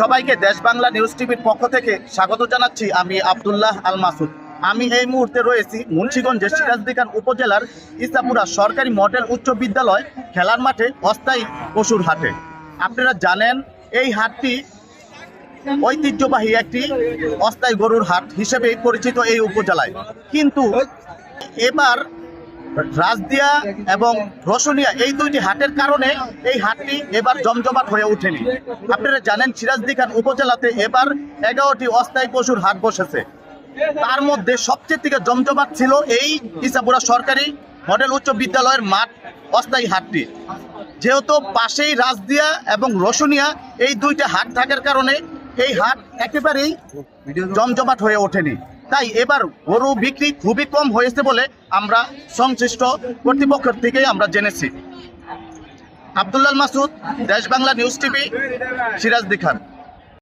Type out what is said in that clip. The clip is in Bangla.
সবাইকে দেশ বাংলা নিউজ টিভির পক্ষ থেকে স্বাগত জানাচ্ছি আমি আবদুল্লাহ আল মাসুদ আমি এই মুহূর্তে রয়েছি মুন্সিগঞ্জের সিরাজদিখান উপজেলার ইসাপুরা সরকারি মডেল উচ্চ বিদ্যালয় খেলার মাঠে অস্থায়ী পশুর হাটে। আপনারা জানেন, এই হাটটি ঐতিহ্যবাহী একটি অস্থায়ী গরুর হাট হিসেবে পরিচিত এই উপজেলায়। কিন্তু এবার রাজদিয়া এবং রসুনিয়া, এই দুইটি হাটের কারণে এই হাটটি এবার জমজমাট হয়ে ওঠেনি। আপনারা জানেন সিরাজদি খান উপজেলাতে এবার এগারোটি অস্থায়ী পশুর হাট বসেছে। তার মধ্যে সবচেয়ে থেকে জমজমাট ছিল এই ইসাপুরা সরকারি মডেল উচ্চ বিদ্যালয়ের মাঠ অস্থায়ী হাটটি। যেহেতু পাশেই রাজদিয়া এবং রসুনিয়া, এই দুইটা হাট থাকার কারণে এই হাট একেবারেই জমজমাট হয়ে ওঠেনি। তাই এবার গরু বিক্রি খুবই কম হয়েছে বলে আমরা সংশ্লিষ্ট কর্তৃপক্ষের থেকে আমরা জেনেছি। Abdullah Masud, Desh Bangla news TV, Sirajdikhan.